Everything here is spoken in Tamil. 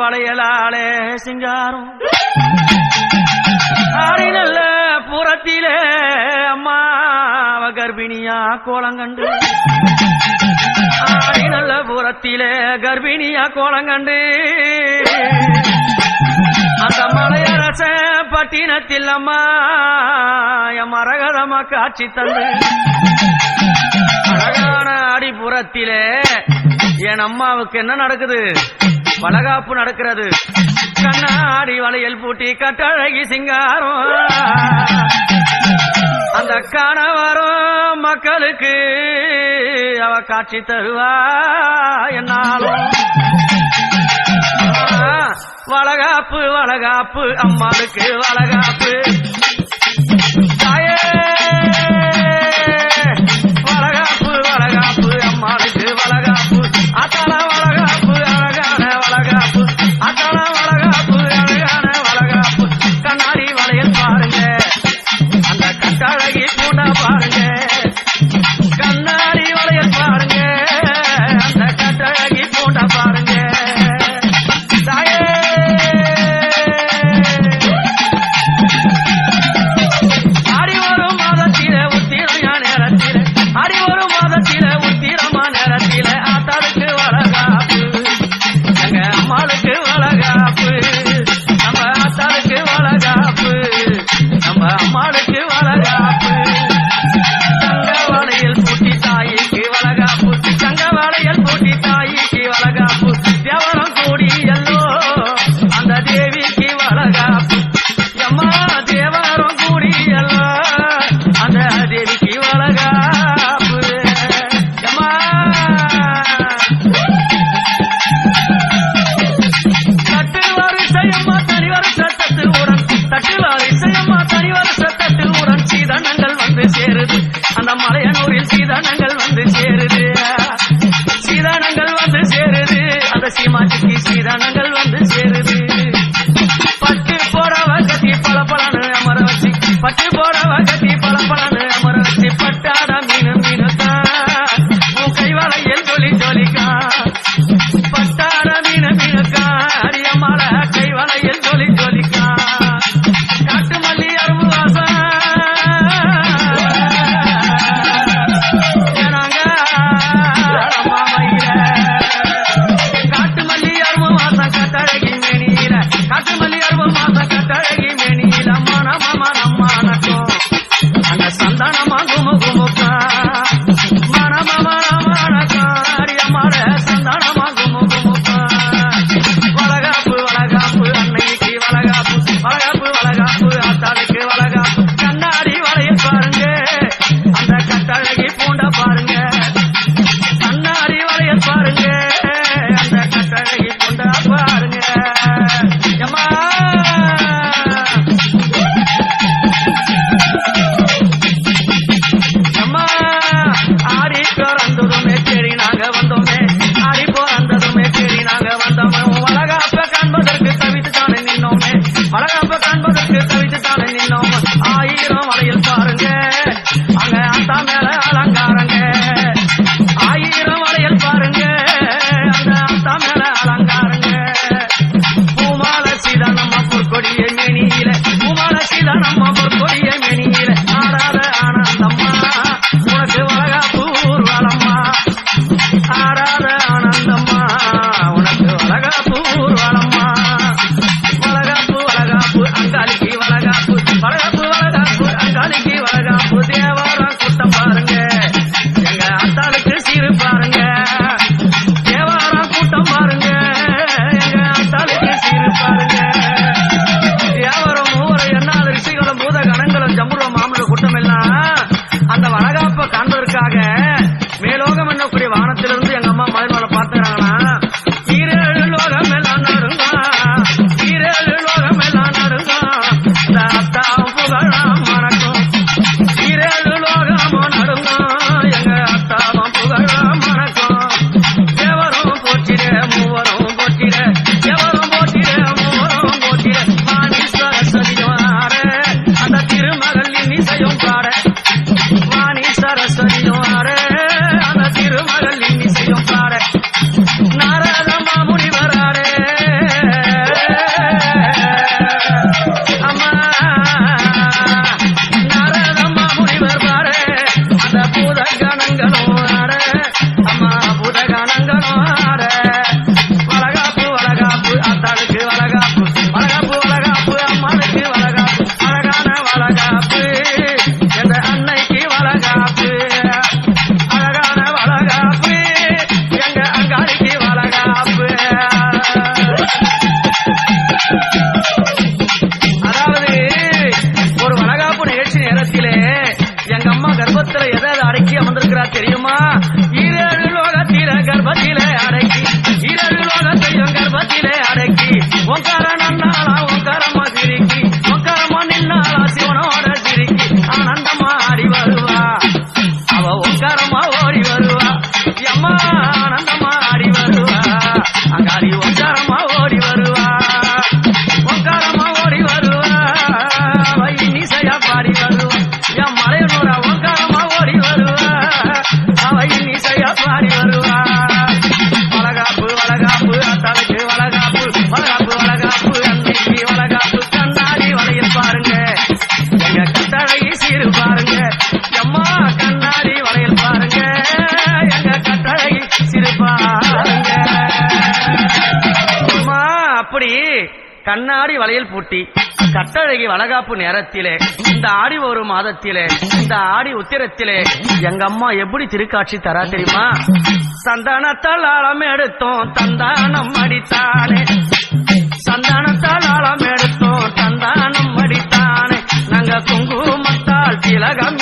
வளையலாளே சிங்காரம். ஆடி நல்ல புறத்திலே அம்மாவ கர்ப்பிணியா கோலங்கண்டு. ஆடி நல்ல புறத்திலே கர்ப்பிணியா கோலங்கண்டு. அந்த மலையரச பட்டினத்தில் அம்மா என் மரகதமா காட்சி தந்து. அழகான அடிபுறத்திலே என் அம்மாவுக்கு என்ன நடக்குது? வளகாப்பு நடக்கிறது. கண்ணாடி வளையல் பூட்டி கட்டழகி சிங்காரம். அந்த கணவரும் மக்களுக்கு அவ காட்சி தருவா என்னாலும். வளகாப்பு வளகாப்பு அம்மாளுக்கு வளகாப்பு. வந்து சேருது அதை சீமாட்டிக்கு சீதானங்கள் வந்து லோகம் என்னக்கூடிய வானத்திலிருந்து அதை வந்திருக்கிறா தெரியுமா? கண்ணாடி வளையல் பூட்டி கட்டழகி வளகாப்பு நேரத்திலே இந்த ஆடி ஒரு மாதத்திலே இந்த ஆடி உத்திரத்திலே எங்க அம்மா எப்படி திருக்காட்சி தரா தெரியுமா? சந்தானத்தால் ஆழம் எடுத்தோம் தந்தானம் அடித்தானே. சந்தானத்தால் ஆழம் எடுத்தோம் தந்தானம் அடித்தானே. நாங்க குங்குமத்தால் திலகம்